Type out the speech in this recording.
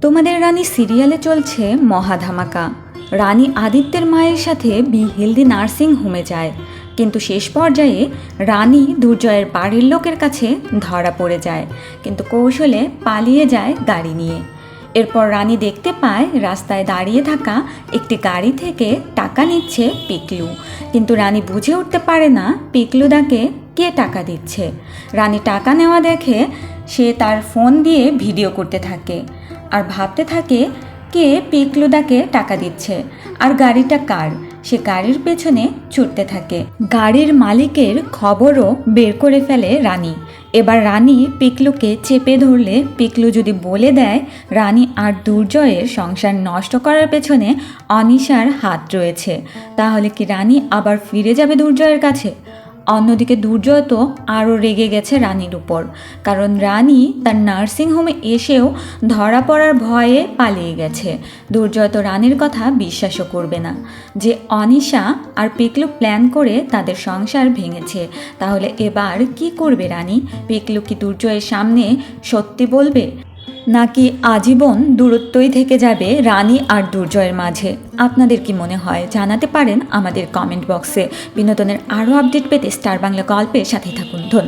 তোমাদের রানী সিরিয়ালে চলছে মহাধামাকা। রানী আদিত্যের মায়ের সাথে বি হেলদি নার্সিং হোমে যায়। কিন্তু শেষ পর্যায়ে রানী দুর্জয়ের বাড়ির লোকের কাছে ধরা পড়ে যায়। কিন্তু কৌশলে পালিয়ে যায় গাড়ি নিয়ে। এরপর রানী দেখতে পায় রাস্তায় দাঁড়িয়ে থাকা একটি গাড়ি থেকে টাকা নিচ্ছে পিকলু। কিন্তু রানী বুঝে উঠতে পারে না পিকলু পিকলুদাকে কে টাকা দিচ্ছে। রানী টাকা নেওয়া দেখে সে তার ফোন দিয়ে ভিডিও করতে থাকে। আর ভাবতে থাকে কে পিকলুদাকে টাকা দিচ্ছে আর গাড়িটা কার? সে গাড়ির পেছনে ছুটতে থাকে। গাড়ির মালিকের খবরও বের করে ফেলে রানী। এবার রানী পিকলুকে চেপে ধরলে পিকলু যদি বলে দেয়, রানী আর দুর্জয়ের সংসার নষ্ট করার পেছনে অনিশার হাত রয়েছে। তাহলে কি রানী আবার ফিরে যাবে দুর্জয়ের কাছে? অন্যদিকে দুর্জয় তো আরও রেগে গেছে রানীর উপর, কারণ রানী তার নার্সিং হোমে এসেও ধরা পড়ার ভয়ে পালিয়ে গেছে। দুর্জয় তো রানীর কথা বিশ্বাসও করবে না। যে অনিশা আর পিকলু প্ল্যান করে তাদের সংসার ভেঙেছে, তাহলে এবার কি করবে রানী? পিকলু কি দুর্জয়ের সামনে সত্যি বলবে? নাকি আজীবন দূরত্বই থেকে যাবে রানী আর দুর্জয়ের মাঝে? আপনাদের কি মনে হয়? জানাতে পারেন আমাদের কমেন্ট বক্সে। বিনোদনের আরও আপডেট পেতে স্টার বাংলা গল্পের সাথে থাকুন। ধন্যবাদ।